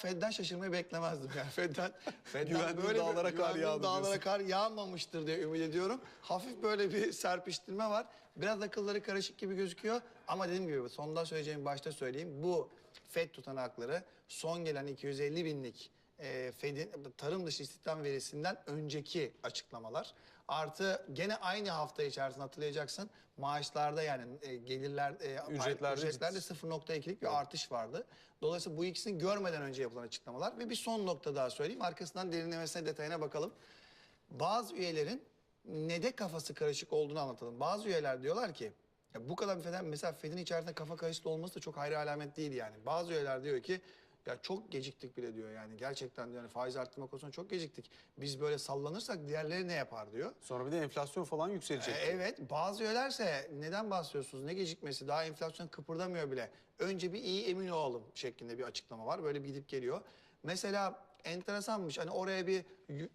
Fed'den şaşırmayı beklemezdim. Yani Fed'den, Fed'den böyle bir- dağlara kar yağdı dağlara diyorsun. kar yağmamıştır diye ümit ediyorum. Hafif böyle bir serpiştirme var. Biraz akılları karışık gibi gözüküyor. Ama dediğim gibi sondan söyleyeceğim başta söyleyeyim. Bu Fed tutanakları son gelen 250 binlik e, Fed'in tarım dışı istihdam verisinden önceki açıklamalar. Artı gene aynı hafta içerisinde hatırlayacaksın maaşlarda yani e, gelirler e, Ücretlerde ücretlerde ciddi- 0.2'lik bir artış vardı. Dolayısıyla bu ikisini görmeden önce yapılan açıklamalar ve bir son nokta daha söyleyeyim. Arkasından derinlemesine detayına bakalım. Bazı üyelerin nede kafası karışık olduğunu anlatalım. Bazı üyeler diyorlar ki ya bu kadar bir Fed'in mesela Fed'in içerisinde kafa karışıklığı olması da çok hayra alamet değil yani. Bazı üyeler diyor ki ya çok geciktik bile diyor yani. Gerçekten diyor yani faiz arttırma konusunda çok geciktik. Biz böyle sallanırsak diğerleri ne yapar diyor. Sonra bir de enflasyon falan yükselecek. E, Evet bazı üyelerse neden bahsediyorsunuz ne gecikmesi daha enflasyon kıpırdamıyor bile. Önce bir iyi emin olalım şeklinde bir açıklama var böyle bir gidip geliyor. Mesela enteresanmış hani oraya bir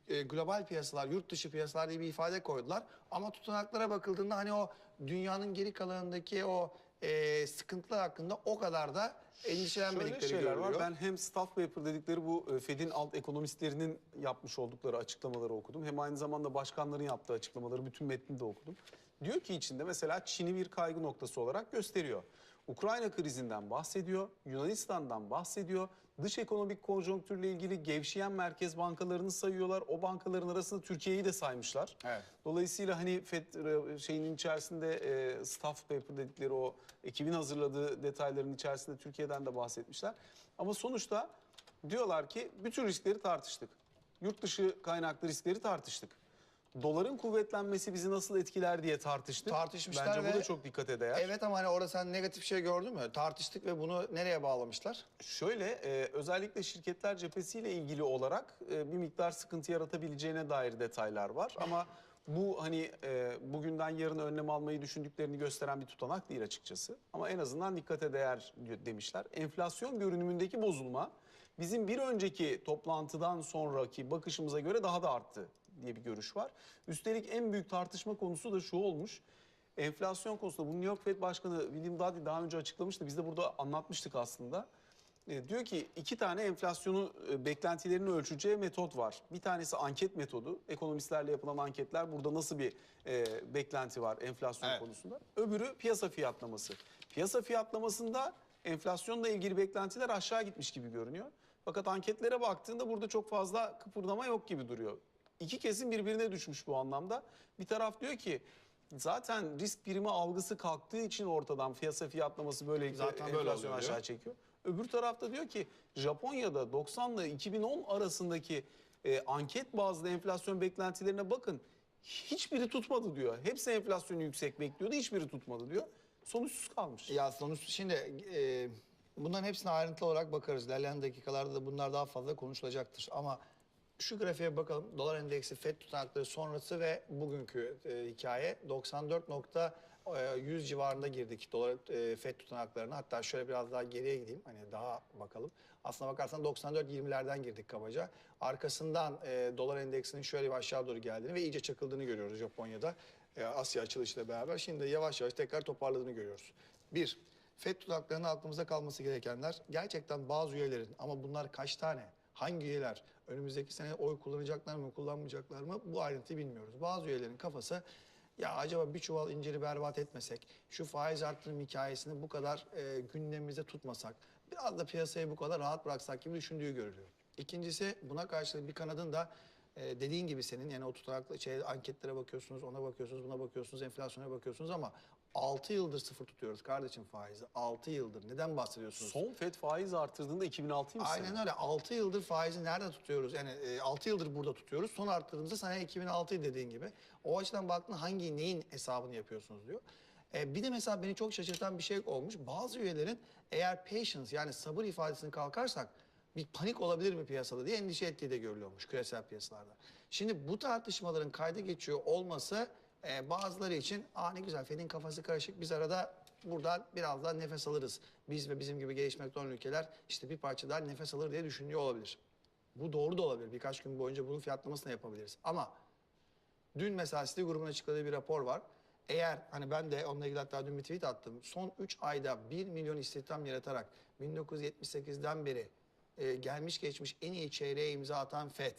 e, global piyasalar yurt dışı piyasalar diye bir ifade koydular. Ama tutanaklara bakıldığında hani o dünyanın geri kalanındaki o e, sıkıntılar hakkında o kadar da Şöyle endişelenmedikleri şeyler görülüyor. var. Ben hem staff paper dedikleri bu e, Fed'in alt ekonomistlerinin yapmış oldukları açıklamaları okudum. Hem aynı zamanda başkanların yaptığı açıklamaları bütün metni de okudum. Diyor ki içinde mesela Çin'i bir kaygı noktası olarak gösteriyor. Ukrayna krizinden bahsediyor, Yunanistan'dan bahsediyor. Dış ekonomik konjonktürle ilgili gevşeyen merkez bankalarını sayıyorlar. O bankaların arasında Türkiye'yi de saymışlar. Evet. Dolayısıyla hani FED e, şeyinin içerisinde e, staff paper dedikleri o ekibin hazırladığı detayların içerisinde Türkiye'den de bahsetmişler. Ama sonuçta diyorlar ki bütün riskleri tartıştık. Yurt dışı kaynaklı riskleri tartıştık. Doların kuvvetlenmesi bizi nasıl etkiler diye tartıştık. Tartışmışlar Bence ve- bu da çok dikkate değer. Evet ama hani orada sen negatif şey gördün mü? Tartıştık ve bunu nereye bağlamışlar? Şöyle e, özellikle şirketler cephesiyle ilgili olarak e, bir miktar sıkıntı yaratabileceğine dair detaylar var. Ama bu hani e, bugünden yarın önlem almayı düşündüklerini gösteren bir tutanak değil açıkçası. Ama en azından dikkate değer demişler. Enflasyon görünümündeki bozulma bizim bir önceki toplantıdan sonraki bakışımıza göre daha da arttı diye bir görüş var. Üstelik en büyük tartışma konusu da şu olmuş. Enflasyon konusunda bunu New York Fed Başkanı William Dudley daha önce açıklamıştı. Biz de burada anlatmıştık aslında. E, diyor ki iki tane enflasyonu e, beklentilerini ölçeceği metot var. Bir tanesi anket metodu. Ekonomistlerle yapılan anketler burada nasıl bir e, beklenti var enflasyon Evet. konusunda. Öbürü piyasa fiyatlaması. Piyasa fiyatlamasında enflasyonla ilgili beklentiler aşağı gitmiş gibi görünüyor. Fakat anketlere baktığında burada çok fazla kıpırdama yok gibi duruyor. İki kesim birbirine düşmüş bu anlamda. Bir taraf diyor ki zaten risk birimi algısı kalktığı için ortadan piyasa fiyatlaması böyle Zaten böyle enflasyonu oluyor aşağı çekiyor. Öbür tarafta diyor ki Japonya'da 90 ile 2010 arasındaki e, anket bazlı enflasyon beklentilerine bakın. Hiçbiri tutmadı diyor. Hepsi enflasyonu yüksek bekliyordu, hiçbiri tutmadı diyor. Sonuçsuz kalmış. Ya sonuç şimdi e, bunların hepsine ayrıntılı olarak bakarız. İlerleyen dakikalarda da bunlar daha fazla konuşulacaktır. Ama şu grafiğe bakalım. Dolar endeksi FED tutanakları sonrası ve bugünkü e, hikaye 94.100 civarında girdik dolar e, FED tutanaklarına. Hatta şöyle biraz daha geriye gideyim. Hani daha bakalım. Aslına bakarsan 94.20'lerden girdik kabaca. Arkasından e, dolar endeksinin şöyle bir aşağı doğru geldiğini ve iyice çakıldığını görüyoruz Japonya'da. E, Asya açılışıyla beraber. Şimdi yavaş yavaş tekrar toparladığını görüyoruz. Bir, FED tutanaklarının aklımızda kalması gerekenler gerçekten bazı üyelerin ama bunlar kaç tane? Hangi üyeler önümüzdeki sene oy kullanacaklar mı, kullanmayacaklar mı? Bu ayrıntıyı bilmiyoruz. Bazı üyelerin kafası ya acaba bir çuval inciri berbat etmesek, şu faiz arttırım hikayesini bu kadar e, gündemimizde tutmasak, biraz da piyasayı bu kadar rahat bıraksak gibi düşündüğü görülüyor. İkincisi buna karşılık bir kanadın da e, dediğin gibi senin yani o tutanaklı şey, anketlere bakıyorsunuz, ona bakıyorsunuz, buna bakıyorsunuz, enflasyona bakıyorsunuz ama 6 yıldır sıfır tutuyoruz kardeşim faizi. 6 yıldır. Neden bahsediyorsunuz? Son FED faiz artırdığında 2006 mı Aynen öyle. 6 yıldır faizi nerede tutuyoruz? Yani e, 6 yıldır burada tutuyoruz. Son arttırdığımızda sana 2006 dediğin gibi. O açıdan baktığında hangi neyin hesabını yapıyorsunuz diyor. E, bir de mesela beni çok şaşırtan bir şey olmuş. Bazı üyelerin eğer patience yani sabır ifadesini kalkarsak bir panik olabilir mi piyasada diye endişe ettiği de görülüyormuş küresel piyasalarda. Şimdi bu tartışmaların kayda geçiyor olması e, bazıları için aa ne güzel Fed'in kafası karışık biz arada buradan biraz daha nefes alırız. Biz ve bizim gibi gelişmekte olan ülkeler işte bir parça daha nefes alır diye düşünüyor olabilir. Bu doğru da olabilir. Birkaç gün boyunca bunun fiyatlamasını yapabiliriz. Ama dün mesela City grubun açıkladığı bir rapor var. Eğer hani ben de onunla ilgili hatta dün bir tweet attım. Son 3 ayda 1 milyon istihdam yaratarak 1978'den beri e, gelmiş geçmiş en iyi çeyreğe imza atan FED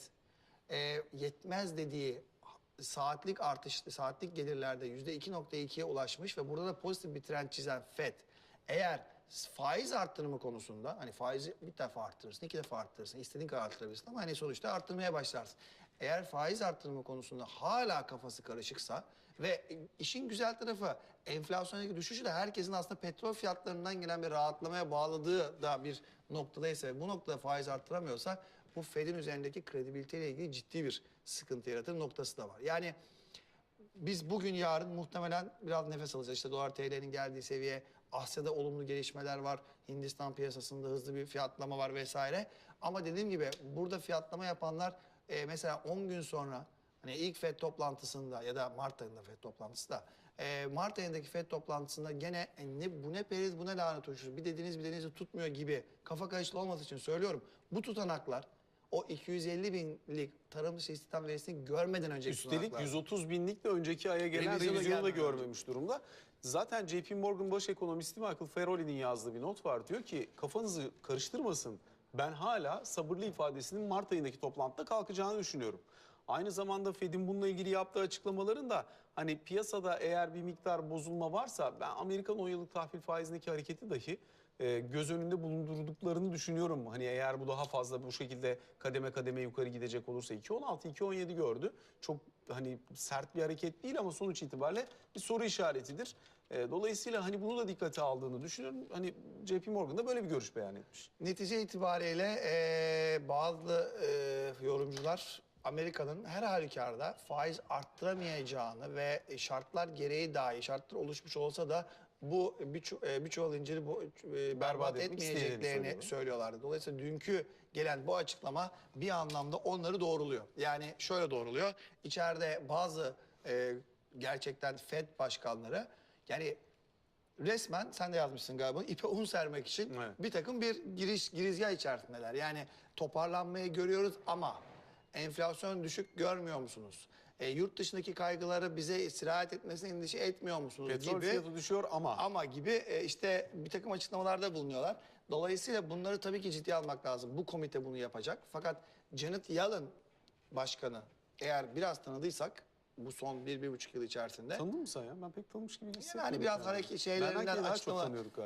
e, yetmez dediği saatlik artış, saatlik gelirlerde yüzde 2.2'ye ulaşmış ve burada da pozitif bir trend çizen FED eğer faiz arttırımı konusunda hani faizi bir defa arttırırsın, iki defa arttırırsın, istediğin kadar arttırabilirsin ama hani sonuçta arttırmaya başlarsın. Eğer faiz arttırımı konusunda hala kafası karışıksa ve işin güzel tarafı enflasyondaki düşüşü de herkesin aslında petrol fiyatlarından gelen bir rahatlamaya bağladığı da bir noktadaysa bu noktada faiz arttıramıyorsa bu Fed'in üzerindeki kredibiliteyle ilgili ciddi bir sıkıntı yaratır noktası da var. Yani biz bugün yarın muhtemelen biraz nefes alacağız. İşte dolar TL'nin geldiği seviye, Asya'da olumlu gelişmeler var. Hindistan piyasasında hızlı bir fiyatlama var vesaire. Ama dediğim gibi burada fiyatlama yapanlar e, mesela 10 gün sonra hani ilk FED toplantısında ya da Mart ayında FED toplantısı da e, Mart ayındaki FED toplantısında gene e, ne bu ne periz bu ne lanet uçuşu bir dediğiniz bir dediğinizi tutmuyor gibi kafa karışıklığı olması için söylüyorum. Bu tutanaklar o 250 binlik tarım istihdam verisini görmeden önceki Üstelik tutanaklar. 130 binlikle önceki aya gelen Revizyona revizyonu da gelmeden görmemiş durumda. Zaten JP Morgan baş ekonomisti Michael Feroli'nin yazdığı bir not var. Diyor ki kafanızı karıştırmasın. Ben hala sabırlı ifadesinin Mart ayındaki toplantıda kalkacağını düşünüyorum. Aynı zamanda Fed'in bununla ilgili yaptığı açıklamaların da hani piyasada eğer bir miktar bozulma varsa ben Amerikan 10 yıllık tahvil faizindeki hareketi dahi e, göz önünde bulundurduklarını düşünüyorum. Hani eğer bu daha fazla bu şekilde kademe kademe yukarı gidecek olursa 2.16 2.17 gördü. Çok hani sert bir hareket değil ama sonuç itibariyle bir soru işaretidir. E, dolayısıyla hani bunu da dikkate aldığını düşünüyorum. Hani JP Morgan da böyle bir görüş beyan etmiş. Netice itibariyle eee, bazı eee, yorumcular Amerika'nın her halükarda faiz arttıramayacağını ve şartlar gereği dahi şartlar oluşmuş olsa da bu bir, çu- eee, bir çuval inciri bu, eee, berbat etmeyeceklerini söylüyorlar. söylüyorlardı. Dolayısıyla dünkü gelen bu açıklama bir anlamda onları doğruluyor. Yani şöyle doğruluyor. İçeride bazı eee, gerçekten Fed başkanları yani resmen sen de yazmışsın galiba ipe un sermek için Evet. bir takım bir giriş girizgah içerisindeler. Yani toparlanmayı görüyoruz ama enflasyon düşük görmüyor musunuz? E, yurt dışındaki kaygıları bize istirahat etmesine endişe etmiyor musunuz Petrol gibi fiyatı düşüyor ama ama gibi e, işte bir takım açıklamalarda bulunuyorlar. Dolayısıyla bunları tabii ki ciddiye almak lazım. Bu komite bunu yapacak. Fakat Janet Yellen başkanı eğer biraz tanıdıysak bu son bir, bir buçuk yıl içerisinde tanıdın mı sen ya? Ben pek tanımış gibi hissetmiyorum. yani biraz yani. hareket şeylerinden galiba.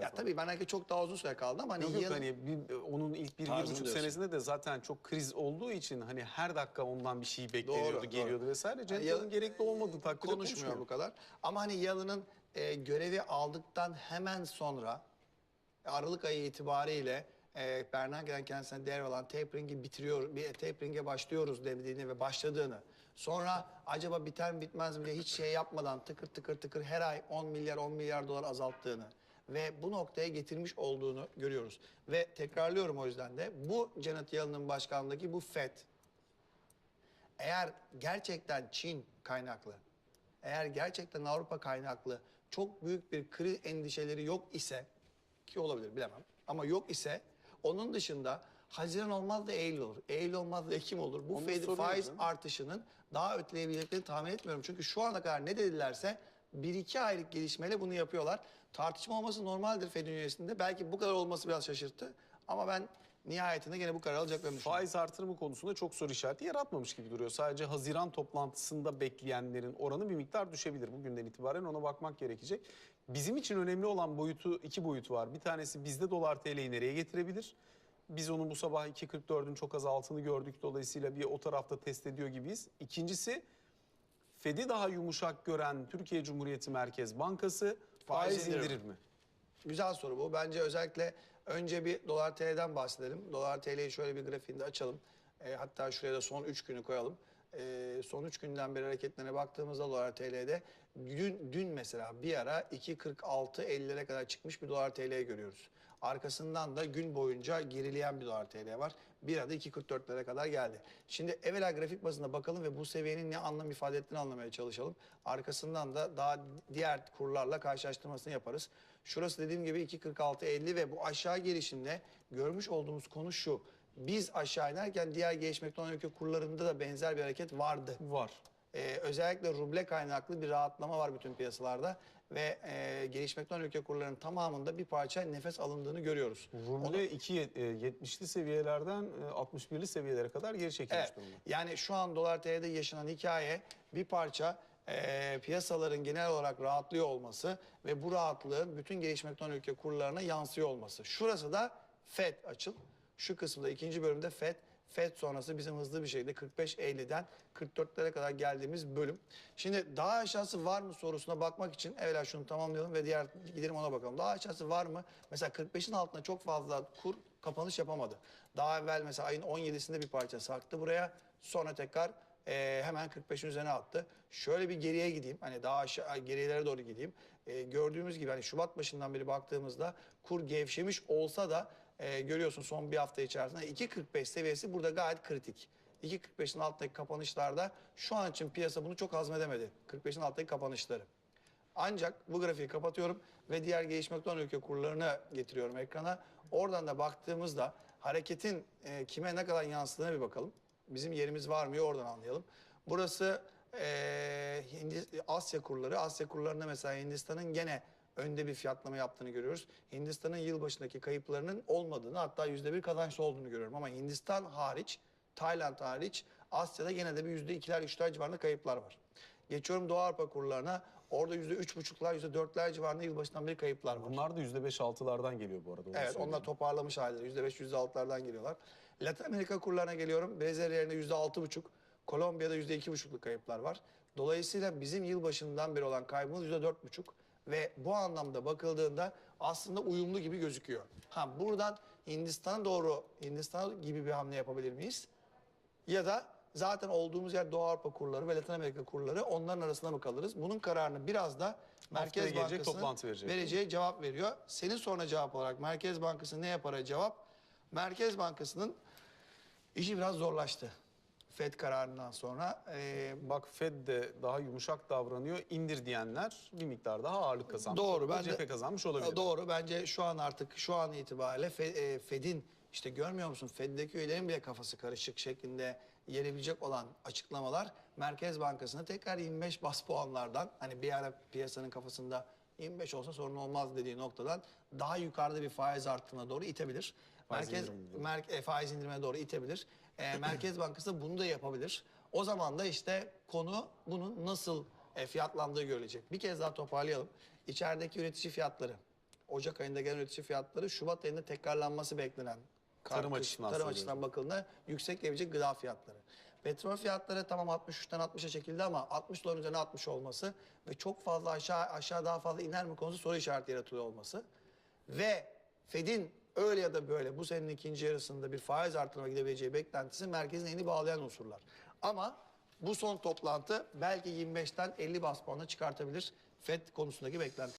Ya tabii ben Erken çok daha uzun süre kaldı ama hani Yok yok yıl- hani bir, onun ilk bir, bir buçuk diyorsun. senesinde de zaten çok kriz olduğu için hani her dakika ondan bir şey bekleniyordu, doğru. geliyordu vesaire. Cenk Ya- Yalın gerekli olmadığı takdirde konuşmuyor bu kadar. Ama hani Yalın'ın e, görevi aldıktan hemen sonra Aralık ayı itibariyle e, Bernanke'den kendisine değer olan tapering'i bitiriyor, bir tapering'e başlıyoruz dediğini ve başladığını. Sonra acaba biter mi bitmez mi diye hiç şey yapmadan tıkır tıkır tıkır her ay 10 milyar 10 milyar dolar azalttığını ve bu noktaya getirmiş olduğunu görüyoruz. Ve tekrarlıyorum o yüzden de bu Janet Yellen'ın başkanlığındaki bu FED eğer gerçekten Çin kaynaklı, eğer gerçekten Avrupa kaynaklı çok büyük bir kriz endişeleri yok ise ki olabilir bilemem ama yok ise onun dışında Haziran olmaz da Eylül olur. Eylül olmaz da Ekim olur. Bu Onu faiz mi? artışının daha öteleyebileceklerini tahmin etmiyorum. Çünkü şu ana kadar ne dedilerse bir iki aylık gelişmeyle bunu yapıyorlar. Tartışma olması normaldir Fed'in üyesinde. Belki bu kadar olması biraz şaşırttı. Ama ben nihayetinde gene bu karar alacaklarını düşünüyorum. Faiz artırımı konusunda çok soru işareti yaratmamış gibi duruyor. Sadece Haziran toplantısında bekleyenlerin oranı bir miktar düşebilir. Bugünden itibaren ona bakmak gerekecek. Bizim için önemli olan boyutu iki boyut var. Bir tanesi bizde dolar TL'yi nereye getirebilir? Biz onun bu sabah 2.44'ün çok az altını gördük. Dolayısıyla bir o tarafta test ediyor gibiyiz. İkincisi Fed'i daha yumuşak gören Türkiye Cumhuriyeti Merkez Bankası Faiz faiz indirir mi? indirir mi? Güzel soru bu. Bence özellikle önce bir dolar TL'den bahsedelim. Dolar TL'yi şöyle bir grafiğinde açalım. E, hatta şuraya da son 3 günü koyalım. E, son 3 günden beri hareketlerine baktığımızda dolar TL'de dün, dün mesela bir ara 2.46-50'lere kadar çıkmış bir dolar TL görüyoruz. Arkasından da gün boyunca gerileyen bir dolar TL var. Bir arada 2.44'lere kadar geldi. Şimdi evvela grafik bazında bakalım ve bu seviyenin ne anlam ifade ettiğini anlamaya çalışalım. Arkasından da daha diğer kurlarla karşılaştırmasını yaparız. Şurası dediğim gibi 2.46.50 ve bu aşağı gelişinde görmüş olduğumuz konu şu. Biz aşağı inerken diğer gelişmekte olan ülke kurlarında da benzer bir hareket vardı. Var. E, özellikle ruble kaynaklı bir rahatlama var bütün piyasalarda ve e, gelişmekte olan ülke kurlarının tamamında bir parça nefes alındığını görüyoruz. Ruble 2.70'li seviyelerden e, 61'li seviyelere kadar geri çekilmiş Evet. durumda. Yani şu an dolar TL'de yaşanan hikaye bir parça e, piyasaların genel olarak rahatlıyor olması ve bu rahatlığın bütün gelişmekte olan ülke kurlarına yansıyor olması. Şurası da FED açıl. Şu kısımda ikinci bölümde FED. FED sonrası bizim hızlı bir şekilde 45.50'den 44'lere kadar geldiğimiz bölüm. Şimdi daha aşağısı var mı sorusuna bakmak için evvela şunu tamamlayalım ve diğer gidelim ona bakalım. Daha aşağısı var mı? Mesela 45'in altında çok fazla kur kapanış yapamadı. Daha evvel mesela ayın 17'sinde bir parça sarktı buraya. Sonra tekrar e, hemen 45'in üzerine attı. Şöyle bir geriye gideyim. Hani daha aşağı gerilere doğru gideyim. E, gördüğümüz gibi hani Şubat başından beri baktığımızda kur gevşemiş olsa da e, görüyorsun son bir hafta içerisinde 2.45 seviyesi burada gayet kritik. 2.45'in altındaki kapanışlarda şu an için piyasa bunu çok hazmedemedi. 45'in altındaki kapanışları. Ancak bu grafiği kapatıyorum ve diğer gelişmekte olan ülke kurlarını getiriyorum ekrana. Oradan da baktığımızda hareketin e, kime ne kadar yansıdığına bir bakalım. Bizim yerimiz var mı oradan anlayalım. Burası e, Asya kurları. Asya kurlarında mesela Hindistan'ın gene önde bir fiyatlama yaptığını görüyoruz. Hindistan'ın yılbaşındaki kayıplarının olmadığını hatta yüzde bir kazançlı olduğunu görüyorum. Ama Hindistan hariç, Tayland hariç Asya'da gene de bir yüzde ikiler, üçler civarında kayıplar var. Geçiyorum Doğu Avrupa kurlarına. Orada yüzde üç buçuklar, yüzde dörtler civarında yılbaşından beri kayıplar var. Bunlar da %5-6'lardan geliyor bu arada. Evet söyleyeyim. onlar toparlamış halde. Yüzde beş, yüzde altılardan geliyorlar. Latin Amerika kurlarına geliyorum. Brezilya yerine yüzde altı buçuk. Kolombiya'da yüzde iki buçukluk kayıplar var. Dolayısıyla bizim yılbaşından beri olan kaybımız yüzde dört buçuk. Ve bu anlamda bakıldığında aslında uyumlu gibi gözüküyor. Ha buradan Hindistan'a doğru, Hindistan gibi bir hamle yapabilir miyiz? Ya da zaten olduğumuz yer Doğu Avrupa kurları ve Latin Amerika kurları onların arasında mı kalırız? Bunun kararını biraz da Merkez gelecek Bankası'nın toplantı verecek. vereceği cevap veriyor. Senin sonra cevap olarak Merkez Bankası ne yapar cevap? Merkez Bankası'nın işi biraz zorlaştı. FED kararından sonra. Ee, Bak Fed de daha yumuşak davranıyor. İndir diyenler bir miktar daha ağırlık kazanmış. Doğru, ben de- Cephe kazanmış olabilir. Doğru. Bence şu an artık şu an itibariyle Fe- e, Fed'in işte görmüyor musun Fed'deki üyelerin bile kafası karışık şeklinde gelebilecek olan açıklamalar Merkez Bankası'na tekrar 25 bas puanlardan hani bir ara piyasanın kafasında 25 olsa sorun olmaz dediği noktadan daha yukarıda bir faiz arttırımına doğru itebilir. Faiz Merkez indirimi diyor. Mer- e, faiz indirime doğru itebilir. E, Merkez Bankası bunu da yapabilir. O zaman da işte konu bunun nasıl e, fiyatlandığı görülecek. Bir kez daha toparlayalım. İçerideki üretici fiyatları, Ocak ayında gelen üretici fiyatları, Şubat ayında tekrarlanması beklenen Tarım kış- açısından tarım açısından bakıldığında yüksek gelecek gıda fiyatları. Petrol fiyatları tamam 63'ten 60'a çekildi ama 60 doların üzerine 60 olması ve çok fazla aşağı aşağı daha fazla iner mi konusu soru işareti yaratılıyor olması ve Fed'in öyle ya da böyle bu senenin ikinci yarısında bir faiz artırma gidebileceği beklentisi merkezin elini bağlayan unsurlar. Ama bu son toplantı belki 25'ten 50 bas puana çıkartabilir Fed konusundaki beklenti.